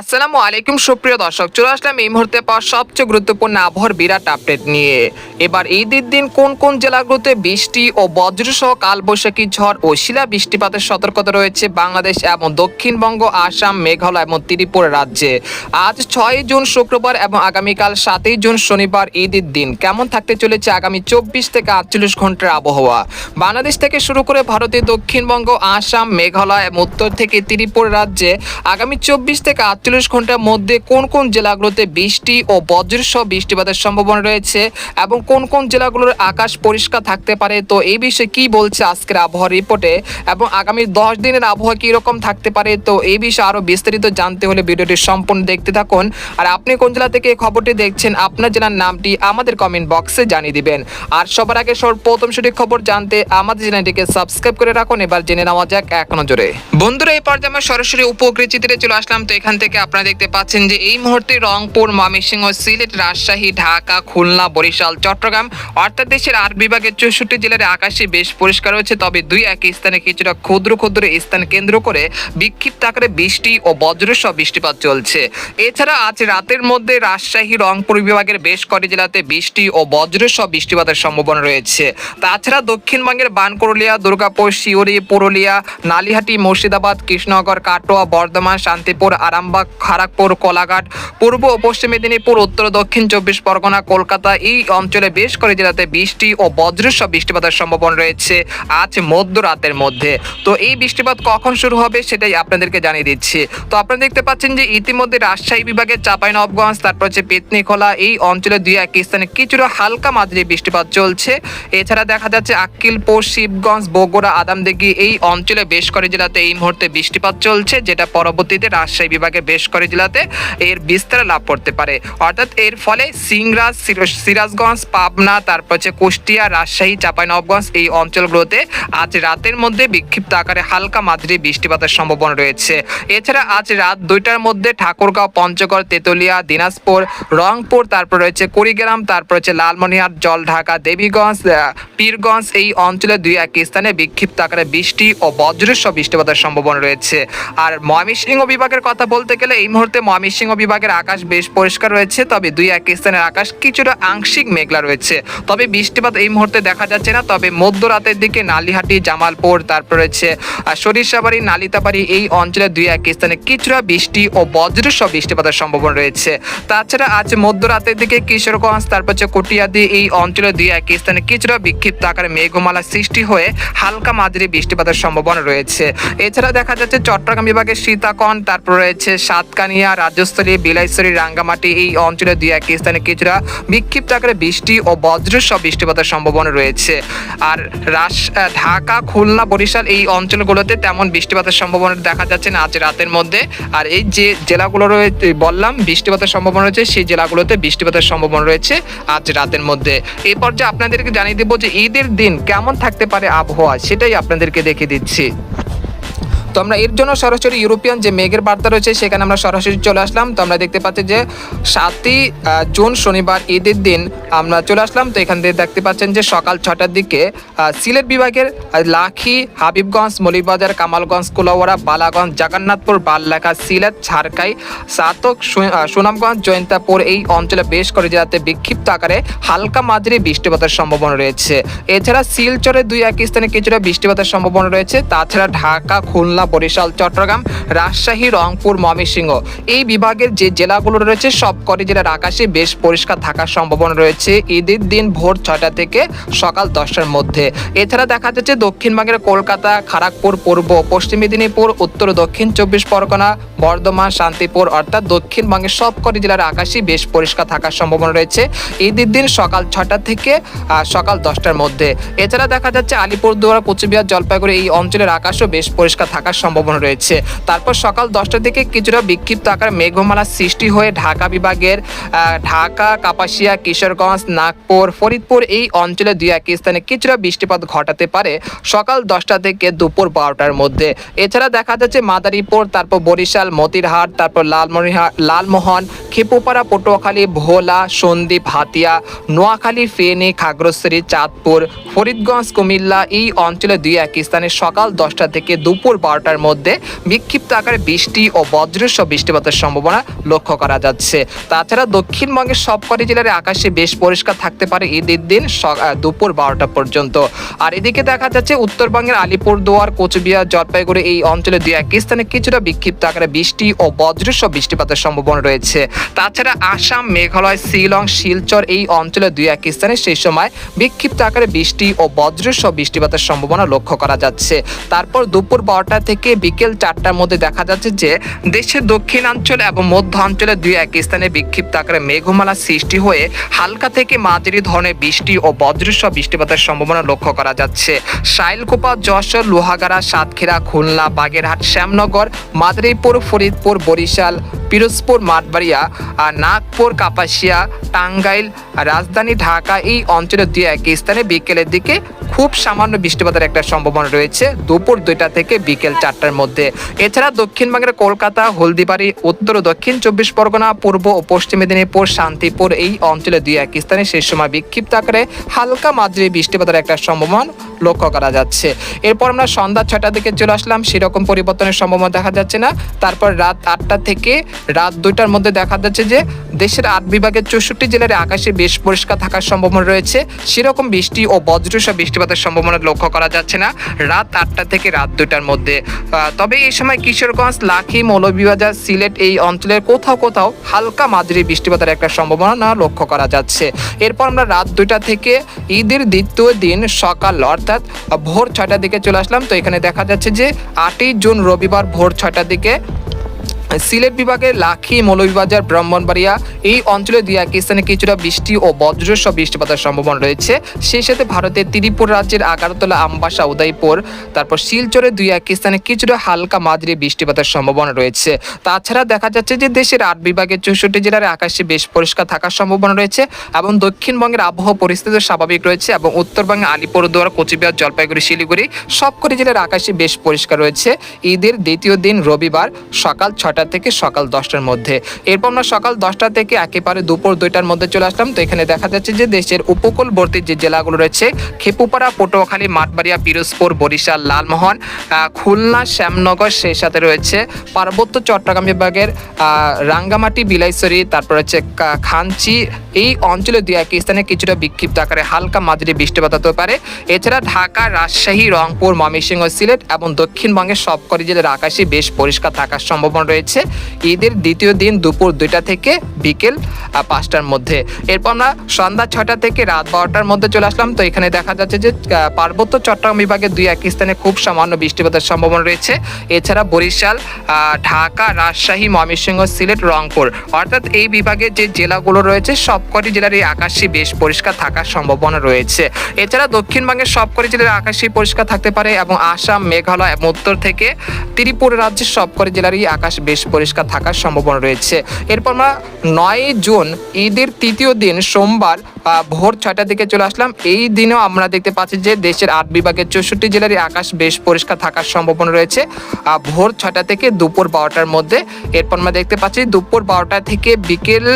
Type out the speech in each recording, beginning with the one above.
আসসালামু আলাইকুম, সুপ্রিয় দর্শক। চলে আসলাম এই মুহূর্তে পাওয়া সবচেয়ে গুরুত্বপূর্ণ আবহাওয়ার বিরাট আপডেট নিয়ে। এবার ঈদের দিন কোন কোন জেলাগুলোতে বৃষ্টি ও বজ্রসহ কালবৈশাখী ঝড় ও শিলা বৃষ্টিপাতের সতর্কতা রয়েছে বাংলাদেশ এবং দক্ষিণবঙ্গ, আসাম, মেঘালয় এবং ত্রিপুরা রাজ্যে। আজ ছয় জুন শুক্রবার এবং আগামীকাল সাতই জুন শনিবার ঈদের দিন। কেমন থাকতে চলেছে আগামী চব্বিশ থেকে আটচল্লিশ ঘণ্টার আবহাওয়া? বাংলাদেশ থেকে শুরু করে ভারতের দক্ষিণবঙ্গ, আসাম, মেঘালয় এবং উত্তর থেকে ত্রিপুরা রাজ্যে আগামী চব্বিশ থেকে আটচল্লিশ ঘণ্টার মধ্যে কোন কোন জেলাগুলোতে বৃষ্টি ও বজ্রসহ বৃষ্টিপাতের সম্ভাবনা রয়েছে এবং কোন কোন জেলাগুলোর আকাশ পরিষ্কার থাকতে পারে? তো এই বিষয়ে কি বলছে আজকের আবহাওয়া রিপোর্টে? এবং আগামী দশ দিনের আবহাওয়া কি রকম থাকতে পারে? তো এই বিষয়ে আরও বিস্তারিত জানতে হলে ভিডিওটি সম্পূর্ণ দেখতে থাকুন। আর আপনি কোন জেলা থেকে এই খবরটি দেখছেন, আপনার জেলার নামটি আমাদের কমেন্ট বক্সে জানিয়ে দিবেন। আর সবার আগে প্রথম সঠিক খবর জানতে আমাদের চ্যানেলটিকে সাবস্ক্রাইব করে রাখুন। এবার জেনে নেওয়া যাক এক নজরে। বন্ধুরা, এই পর্যায়ে আমরা সরাসরি উপকৃত চিত্রে চলে আসলাম। তো এখান থেকে আপনারা দেখতে পাচ্ছেন যে এই মুহূর্তে রংপুর, ময়মনসিংহ, সিলেট, রাজশাহী, ঢাকা, খুলনা, বরিশাল, চট্টগ্রাম অর্থাৎ দেশের আট বিভাগের চৌষট্টি জেলার আকাশে বেশ পরিষ্কার রয়েছে। তবে দুই এক স্থানে কিছুটা ক্ষুদ্র ক্ষুদ্র স্থান কেন্দ্র করে বিক্ষিপ্ত আকারে বৃষ্টি ও বজ্রসহ বৃষ্টিপাত চলছে। এছাড়া আজ রাতের মধ্যে রাজশাহী, রংপুর বিভাগের বেশ কটি জেলাতে বৃষ্টি ও বজ্রসহ বৃষ্টিপাতের সম্ভাবনা রয়েছে। তাছাড়া দক্ষিণবঙ্গের বানকরলিয়া দুর্গাপুর শিউরি পুরুলিয়া, নালিহাটি, মুর্শিদাবাদ, কৃষ্ণনগর, কাটোয়া, বর্ধমান, শান্তিপুর, আরামবাগ খড়গপুর কোলাঘাট, পূর্ব ও পশ্চিম মেদিনীপুর, উত্তর দক্ষিণ চব্বিশ পরগনা, কলকাতা এই অঞ্চলে বেশ কয়েক জেলাতে বৃষ্টি ও বজ্রসহ বৃষ্টিপাতের সম্ভাবনা রয়েছে আজ মধ্যরাতের মধ্যে। তো এই বৃষ্টিপাত কখন শুরু হবে সেটাই আপনাদেরকে জানিয়ে দিচ্ছি। তো আপনারা দেখতে পাচ্ছেন যে ইতিমধ্যে রাজশাহী বিভাগের চাঁপাইনবগঞ্জ তারপর হচ্ছে পেতনিখোলা এই অঞ্চলে দুই এক স্থানে কিছুটা হালকা মাঝারি বৃষ্টিপাত চলছে। এছাড়া দেখা যাচ্ছে আক্কিলপুর, শিবগঞ্জ, বগুড়া আদামদিঘি এই অঞ্চলে বেশ কয়েক জেলাতে এই মুহূর্তে বৃষ্টিপাত চলছে, যেটা পরবর্তীতে রাজশাহী বিভাগের বেশ কয়েক জেলাতে এর বিস্তার লাভ করতে পারে। অর্থাৎ এর ফলে সিংরাজ সিরাজগঞ্জ পাবনা তারপর হচ্ছে কুষ্টিয়া রাজশাহী চাঁপাইনবগঞ্জ এই অঞ্চলগুলোতে আজ রাতের মধ্যে বিক্ষিপ্ত আকারে হালকা মাঝারি বৃষ্টিপাতের সম্ভাবনা রয়েছে। এছাড়া আজ রাত দুইটার মধ্যে ঠাকুরগাঁও পঞ্চগড় তেতুলিয়া দিনাজপুর রংপুর তারপর রয়েছে কুড়িগ্রাম তারপর হচ্ছে লালমনিরহাট জলঢাকা দেবীগঞ্জ আহ, পীরগঞ্জ এই অঞ্চলে দুই এক স্থানে বিক্ষিপ্ত আকারে বৃষ্টি ও বজ্রসহ বৃষ্টিপাতের সম্ভাবনা রয়েছে। আর ময়মনসিংহ বিভাগের কথা বলতে গেলে এই মুহূর্তে ময়মনসিংহ বিভাগের আকাশ বেশ পরিষ্কার রয়েছে, তবে দুই এক স্থানের আকাশ কিছুটা আংশিক মেঘলা রয়েছে। তবে বৃষ্টিপাত এই মুহূর্তে দেখা যাচ্ছে না, তবে মধ্যরাতের দিকে নালিহাটি, জামালপুর, তারপর রয়েছে সরিষাবাড়ি, নালিতাবাড়ি এই অঞ্চলে দুই এক স্থানে কিছুটা বৃষ্টি ও বজ্রসহ বৃষ্টিপাতের সম্ভাবনা রয়েছে। তাছাড়া আজ মধ্যরাতের দিকে কিশোরগঞ্জ, তারপর হচ্ছে কটিয়াদি এই অঞ্চলে দুই এক স্থানে কিছুটা বিক্ষিপ্ত আকারে মেঘমালা সৃষ্টি হয়ে হালকা মাঝারি বৃষ্টিপাতের সম্ভাবনা রয়েছে। এছাড়া দেখা যাচ্ছে চট্টগ্রাম বিভাগের সীতাকন তারপর রয়েছে সাতকানিয়া রাজ্যস্থলী বিলাইশ্বরী রাঙ্গামাটি এই অঞ্চলে দুই এক স্থানে কিছুটা বিক্ষিপ্ত আকারে বৃষ্টি ও বজ্রসহ বৃষ্টিপাতের সম্ভাবনা রয়েছে। আর রাস ঢাকা, খুলনা, বরিশাল এই অঞ্চলগুলোতে তেমন বৃষ্টিপাতের সম্ভাবনা দেখা যাচ্ছে না আজ রাতের মধ্যে। আর এই যে জেলাগুলো রয়েছে বললাম, বৃষ্টিপাতের সম্ভাবনা রয়েছে, সেই জেলাগুলোতে বৃষ্টিপাতের সম্ভাবনা রয়েছে আজ রাতের মধ্যে। এই পর্যায়ে আপনাদেরকে জানিয়ে দেবো যে ঈদের দিন কেমন থাকতে পারে আবহাওয়া, সেটাই আপনাদেরকে দেখিয়ে দিচ্ছি। তো আমরা এর জন্য সরাসরি ইউরোপিয়ান যে মেঘের বার্তা রয়েছে, সেখানে আমরা সরাসরি চলে আসলাম। তো আমরা দেখতে পাচ্ছি যে সাতই জুন শনিবার ঈদের দিন আমরা চলে আসলাম। তো এখান থেকে দেখতে পাচ্ছেন যে সকাল ছটার দিকে সিলেট বিভাগের লাখি, হাবিবগঞ্জ, মলিবাজার, কামালগঞ্জ কুলাওয়াড়া বালাগঞ্জ, জগন্নাথপুর, বাল্লাখা, সিলেট ঝাড়কাই সাতক সুনামগঞ্জ, জয়ন্তাপুর এই অঞ্চলে বেশ করে জেলাতে বিক্ষিপ্ত আকারে হালকা মাঝারি বৃষ্টিপাতের সম্ভাবনা রয়েছে। এছাড়া শিলচরে দুই এক স্থানে কিছুটা বৃষ্টিপাতের সম্ভাবনা রয়েছে। তাছাড়া ঢাকা, খুলনা বরিশাল, চট্টগ্রাম, রাজশাহী, রংপুর, ময়মনসিংহ। এই বিভাগের যে জেলাগুলো রয়েছে, সব কটি জেলার আকাশে বেশ পরিষ্কার থাকার সম্ভাবনা রয়েছে ঈদের দিন ভোর ছয়টা থেকে সকাল দশটার মধ্যে। এছাড়া দেখা যাচ্ছে দক্ষিণবঙ্গের কলকাতা খড়গপুর পূর্ব, পশ্চিম মেদিনীপুর, উত্তর, দক্ষিণ চব্বিশ পরগনা, বর্ধমান, শান্তিপুর, অর্থাৎ দক্ষিণবঙ্গের সব কটি জেলার আকাশই বেশ পরিষ্কার থাকার সম্ভাবনা রয়েছে ঈদের দিন সকাল ছটা থেকে সকাল দশটার মধ্যে। এছাড়া দেখা যাচ্ছে, আলিপুরদুয়ার, কোচবিহার, জলপাইগুড়ি এই অঞ্চলের আকাশও বেশ পরিষ্কার থাকার সম্ভাবনা রয়েছে। তারপর সকাল দশটার দিকে কিছুটা বিক্ষিপ্ত আকার মেঘমালা সৃষ্টি হয়ে ঢাকা বিভাগের ঢাকা, কাপাসিয়া, কিশোরগঞ্জ, নাগপুর, ফরিদপুর এই অঞ্চলে দুই এক স্থানে কিছুটা বৃষ্টিপাত ঘটাতে পারে সকাল দশটা থেকে দুপুর বারোটার মধ্যে। এছাড়া দেখা যাচ্ছে মাদারীপুর, তারপর বরিশাল, মতিরহাট, তারপর লালমনিরহাট লালমোহন খেপুপাড়া পটুয়াখালী, ভোলা, সন্দ্বীপ, হাতিয়া, নোয়াখালী, ফেনী, খাগড়াছড়ি, চাঁদপুর, ফরিদগঞ্জ, কুমিল্লা এই অঞ্চলে দুই এক স্থানে সকাল দশটা থেকে দুপুর বারোটার মধ্যে বিক্ষিপ্ত বিক্ষিপ্ত আকারে বৃষ্টি ও বজ্রসহ বৃষ্টিপাতের সম্ভাবনা লক্ষ্য করা যাচ্ছে। তাছাড়া দক্ষিণবঙ্গের সবকটি জেলার আকাশে বেশ পরিষ্কার থাকতে পারে ঈদের দিন দুপুর বারোটা পর্যন্ত। আর এদিকে দেখা যাচ্ছে উত্তরবঙ্গের আলিপুরদুয়ার, কোচবিহার, জলপাইগুড়ি এই অঞ্চলে দুই এক স্থানে কিছুটা বিক্ষিপ্ত আকারে বৃষ্টি ও বজ্রসহ বৃষ্টিপাতের সম্ভাবনা রয়েছে। তাছাড়া আসাম, মেঘালয়, শিলং, শিলচর এই অঞ্চলে দুই এক স্থানে সেই সময় বিক্ষিপ্ত আকারে বৃষ্টি ও বজ্রসহ বৃষ্টিপাতের সম্ভাবনা লক্ষ্য করা যাচ্ছে। তারপর দুপুর বারোটা থেকে বিকেল চারটার মধ্যে দেখা যাচ্ছে যে দেশের দক্ষিণাঞ্চল এবং মধ্য অঞ্চলে দুই এক স্থানে বিক্ষিপ্ত আকারে মেঘমালা সৃষ্টি হয়ে হালকা থেকে মাঝারি ধরনের বৃষ্টি ও বজ্রসহ বৃষ্টিপাতের সম্ভাবনা লক্ষ্য করা যাচ্ছে। শাইলকোপা, যশোর, লোহাগাড়া, সাতক্ষীরা, খুলনা, বাগেরহাট, শ্যামনগর, মাদারীপুর, ফরিদপুর, বরিশাল, পিরোজপুর, মাঠবাড়িয়া নাগপুর, কাপাসিয়া, টাঙ্গাইল, রাজধানী, ঢাকা এই অঞ্চলের দুই এক স্থানে বিকেলের দিকে খুব সামান্য বৃষ্টিপাতের একটা সম্ভাবনা রয়েছে। দুপুর দুইটা থেকে বিকেল চারটার মধ্যে। এছাড়া দক্ষিণবঙ্গের কলকাতা, হলদিবাড়ি, উত্তর ও দক্ষিণ চব্বিশ পরগনা, পূর্ব ও পশ্চিম মেদিনীপুর, শান্তিপুর এই অঞ্চলে দুই এক স্থানে সেই সময় বিক্ষিপ্ত আকারে হালকা মাঝারি বৃষ্টিপাতের একটা সম্ভাবনা লক্ষ্য করা যাচ্ছে। এরপর আমরা সন্ধ্যা ছটার দিকে চলে আসলাম। সেরকম পরিবর্তনের সম্ভাবনা দেখা যাচ্ছে না। তারপর রাত আটটা থেকে রাত দুইটার মধ্যে দেখা যাচ্ছে যে দেশের আট বিভাগের চৌষট্টি জেলার আকাশে বেশ পরিষ্কার থাকার সম্ভাবনা রয়েছে। সেরকম বৃষ্টি ও বজ্রসহ বৃষ্টিপাতের সম্ভাবনা লক্ষ্য করা যাচ্ছে না। রাত আটটা থেকে রাত দুইটার মধ্যে। তবে এই সময় কিশোরগঞ্জ, লাখি, মৌলভীবাজার, সিলেট এই অঞ্চলের কোথাও কোথাও হালকা মাঝারি বৃষ্টিপাতের একটা সম্ভাবনা লক্ষ্য করা যাচ্ছে। এরপর আমরা রাত দুইটা থেকে ঈদের দ্বিতীয় দিন সকাল, অর্থাৎ ভোর ছয়টার দিকে চলে আসলাম। তো এখানে দেখা যাচ্ছে যে আটই জুন রবিবার ভোর ছয়টার দিকে সিলেট বিভাগের লাখি, মৌলভীবাজার, ব্রাহ্মণবাড়িয়া এই অঞ্চলে দুই এক স্থানে কিছুটা বৃষ্টি ও বজ্রসহ বৃষ্টিপাতের সম্ভাবনা রয়েছে। সেই সাথে ভারতের ত্রিপুর রাজ্যের আগারতলা, আমবাসা, উদয়পুর, তারপর শিলচরে দুই এক স্থানে কিছুটা হালকা মাঝারি বৃষ্টিপাতের সম্ভাবনা রয়েছে। তাছাড়া দেখা যাচ্ছে যে দেশের আট বিভাগের চৌষট্টি জেলার আকাশে বেশ পরিষ্কার থাকার সম্ভাবনা রয়েছে এবং দক্ষিণবঙ্গের আবহাওয়া পরিস্থিতি স্বাভাবিক রয়েছে এবং উত্তরবঙ্গে আলিপুরদুয়ার, কোচবিহার, জলপাইগুড়ি, শিলিগুড়ি সবকটি জেলার আকাশে বেশ পরিষ্কার রয়েছে। ঈদের দ্বিতীয় দিন রবিবার সকাল ছটা থেকে সকাল দশটার মধ্যে। এরপর আমরা সকাল দশটা থেকে একেবারে দুপুর দুইটার মধ্যে চলে আসলাম। তো এখানে দেখা যাচ্ছে যে দেশের উপকূলবর্তী যে জেলাগুলো রয়েছে, খেপুপাড়া, পটুয়াখালী, মাঠবাড়িয়া, পিরোজপুর, বরিশাল, লালমোহন খুলনা, শ্যামনগর, সেই সাথে রয়েছে পার্বত্য চট্টগ্রাম বিভাগের রাঙ্গামাটি, বিলাইছড়ি, তারপর হচ্ছে খাঞ্চি। এই অঞ্চলে দুই এক স্থানে কিছুটা বিক্ষিপ্ত আকারে হালকা মাঝারি বৃষ্টিপাত হতে পারে। এছাড়া ঢাকা, রাজশাহী, রংপুর, ময়মনসিংহ, সিলেট এবং দক্ষিণবঙ্গের সবকটি জেলার আকাশে বেশ পরিষ্কার থাকার সম্ভাবনা রয়েছে। ঈদের দ্বিতীয় দিন দুপুর দুইটা থেকে বিকেল পাঁচটার মধ্যে। এরপর আমরা সন্ধ্যা ছটা থেকে রাত বারোটার মধ্যে চলে আসলাম। তো এখানে দেখা যাচ্ছে যে পার্বত্য চট্টগ্রাম বিভাগের দুই এক স্থানে খুব সামান্য বৃষ্টিপাতের সম্ভাবনা রয়েছে। এছাড়া বরিশাল ঢাকা, রাজশাহী, ময়মনসিংহ, সিলেট, রংপুর। অর্থাৎ এই বিভাগে যে জেলাগুলো রয়েছে, সবকটি জেলার এই আকাশে বেশ পরিষ্কার থাকার সম্ভাবনা রয়েছে। এছাড়া দক্ষিণবঙ্গের সবকটি জেলার আকাশে পরিষ্কার থাকতে পারে এবং আসাম, মেঘালয় এবং উত্তর থেকে ত্রিপুরা রাজ্যের সবকটি জেলারই আকাশ বেশ পরিষ্কার থাকার সম্ভাবনা রয়েছে। এরপর আমরা নয় জুন, ঈদের তৃতীয় দিন সোমবার ভোর ছয়টার দিকে চলে আসলাম। এই দিনেও আমরা দেখতে পাচ্ছি যে দেশের আট বিভাগের চৌষট্টি জেলারই আকাশ বেশ পরিষ্কার থাকার সম্ভাবনা রয়েছে। ভোর ছয়টা থেকে দুপুর বারোটার মধ্যে। এরপর আমরা দেখতে পাচ্ছি দুপুর বারোটা থেকে বিকেল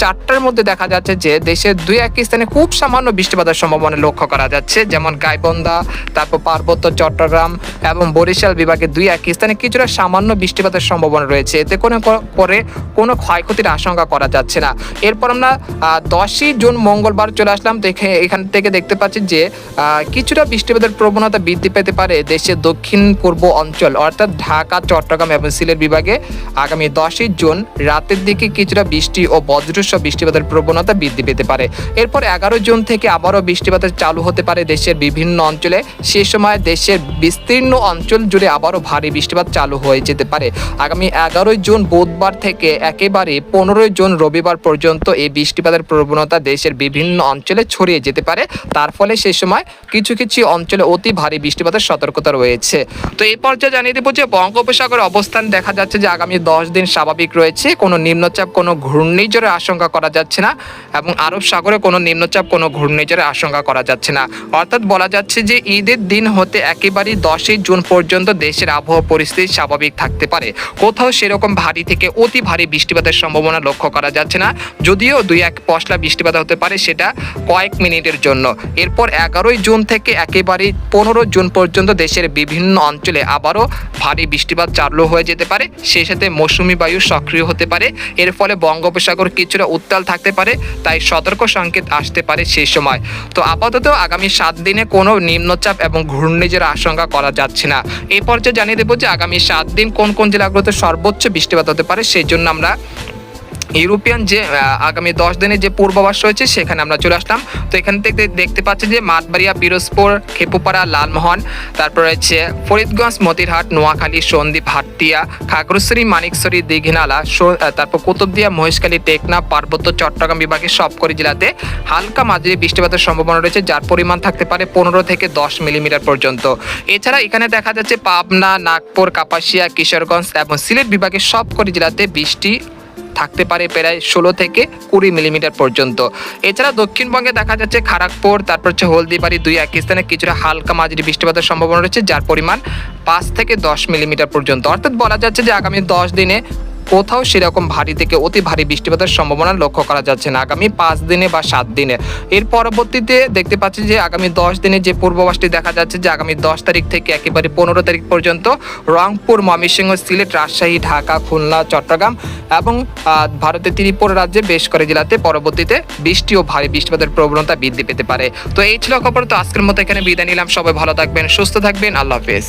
চারটার মধ্যে দেখা যাচ্ছে যে দেশের দুই এক স্থানে খুব সামান্য বৃষ্টিপাতের সম্ভাবনা লক্ষ্য করা যাচ্ছে। যেমন গাইবন্ধা, তারপর পার্বত্য চট্টগ্রাম এবং বরিশাল বিভাগের দুই এক স্থানে কিছুটা সামান্য বৃষ্টিপাতের সম্ভাবনা রয়েছে। এতে কোনো করে কোনো ক্ষয়ক্ষতির আশঙ্কা করা যাচ্ছে না। এরপর আমরা দশই জুন মঙ্গলবার চলে আসলাম। এখে- এখান থেকে দেখতে পাচ্ছি যে কিছুটা বৃষ্টিপাতের প্রবণতা বৃদ্ধি পেতে পারে দেশের দক্ষিণ পূর্ব অঞ্চল, অর্থাৎ ঢাকা, চট্টগ্রাম এবং সিলেট বিভাগে। আগামী দশই জুন রাতের দিকে কিছুটা বৃষ্টি ও বজ্রসহ বৃষ্টিপাতের প্রবণতা বৃদ্ধি পেতে পারে। এরপর এগারো জুন থেকে আবারও বৃষ্টিপাতের চালু হতে পারে দেশের বিভিন্ন অঞ্চলে। সে সময় দেশের বিস্তীর্ণ অঞ্চল জুড়ে আবারও ভারী বৃষ্টিপাত চালু হয়ে যেতে পারে। আগামী এগারোই জুন বুধবার থেকে একেবারে পনেরোই জুন রবিবার পর্যন্ত এই বৃষ্টিপাতের প্রবণতা দেশের বিভিন্ন অঞ্চলে ছড়িয়ে যেতে পারে। তার ফলে সে সময় কিছু কিছু অঞ্চলে অতি ভারী বৃষ্টিপাতের সতর্কতা রয়েছে। তো এই পর্যায়ে জানিয়ে দেবো যে বঙ্গোপসাগর অবস্থান দেখা যাচ্ছে যে আগামী দশ দিন স্বাভাবিক রয়েছে। কোনো নিম্নচাপ, কোনো ঘূর্ণিঝড়ের আশঙ্কা করা যাচ্ছে না এবং আরব সাগরে কোনো নিম্নচাপ, কোনো ঘূর্ণিঝড়ের আশঙ্কা করা যাচ্ছে না। অর্থাৎ বলা যাচ্ছে যে ঈদের দিন হতে একেবারেই দশই জুন পর্যন্ত দেশের আবহাওয়া পরিস্থিতি স্বাভাবিক থাকতে পারে। কোথাও কোথাও সেরকম ভারী থেকে অতি ভারী বৃষ্টিপাতের সম্ভাবনা লক্ষ্য করা যাচ্ছে না। যদিও দুই এক পশলা বৃষ্টিপাত হতে পারে সেটা কয়েক মিনিটের জন্য। এরপর এগারোই জুন থেকে একেবারে পনেরো জুন পর্যন্ত দেশের বিভিন্ন অঞ্চলে আবারও ভারী বৃষ্টিপাত চালু হয়ে যেতে পারে। সেই সাথে মৌসুমি বায়ু সক্রিয় হতে পারে। এর ফলে বঙ্গোপসাগর কিছুটা উত্তাল থাকতে পারে, তাই সতর্ক সংকেত আসতে পারে সেই সময়। তো আপাতত আগামী সাত দিনে কোনো নিম্নচাপ এবং ঘূর্ণিঝড়ের আশঙ্কা করা যাচ্ছে না। এই পর্যায়ে জানিয়ে দেবো যে আগামী সাত দিন কোন কোন জেলাগুলোতে সর্বোচ্চ বৃষ্টিপাত হতে পারে সেই জন্য আমরা ইউরোপিয়ান যে আগামী দশ দিনের যে পূর্বাভাস রয়েছে, সেখানে আমরা চলে আসলাম। তো এখান থেকে দেখতে পাচ্ছি যে মাঠবাড়িয়া পিরোজপুর, খেপুপাড়া, লালমোহন, তারপর রয়েছে ফরিদগঞ্জ, মতিরহাট, নোয়াখালী, সন্দ্বীপ, হাট্টিয়া, খাগড়াছড়ি মানিকশ্বরী দীঘিনালা তারপর কুতুবদিয়া, মহেশখালী, টেকনা, পার্বত্য, চট্টগ্রাম বিভাগের সবকটি জেলাতে হালকা মাঝারি বৃষ্টিপাতের সম্ভাবনা রয়েছে, যার পরিমাণ থাকতে পারে পনেরো থেকে দশ মিলিমিটার পর্যন্ত। এছাড়া এখানে দেখা যাচ্ছে পাবনা, নাগপুর, কাপাসিয়া, কিশোরগঞ্জ এবং সিলেট বিভাগের সবকটি জেলাতে বৃষ্টি থাকতে পারে প্রায় ষোলো থেকে কুড়ি মিলিমিটার পর্যন্ত। এছাড়া দক্ষিণবঙ্গে দেখা যাচ্ছে খারাগপুর, তারপর হচ্ছে হলদিবাড়ি দুই এক স্থানে কিছুটা হালকা মাঝারি বৃষ্টিপাতের সম্ভাবনা রয়েছে, যার পরিমাণ পাঁচ থেকে দশ মিলিমিটার পর্যন্ত। অর্থাৎ বলা যাচ্ছে যে আগামী দশ দিনে কোথাও সেরকম ভারী থেকে অতি ভারী বৃষ্টিপাতের সম্ভাবনা লক্ষ্য করা যাচ্ছে না আগামী পাঁচ দিনে বা সাত দিনে। এর পরবর্তীতে দেখতে পাচ্ছি যে আগামী দশ দিনে যে পূর্বাভাসটি দেখা যাচ্ছে যে আগামী দশ তারিখ থেকে একেবারে পনেরো তারিখ পর্যন্ত রংপুর, ময়মনসিংহ, সিলেট, রাজশাহী, ঢাকা, খুলনা, চট্টগ্রাম এবং ভারতের ত্রিপুরা রাজ্যে বেশ করে জেলাতে পরবর্তীতে বৃষ্টি ও ভারী বৃষ্টিপাতের প্রবণতা বৃদ্ধি পেতে পারে। তো এই ছিল খবর। তো আজকের মতো এখানে বিদায় নিলাম। সবাই ভালো থাকবেন, সুস্থ থাকবেন। আল্লাহ হাফেজ।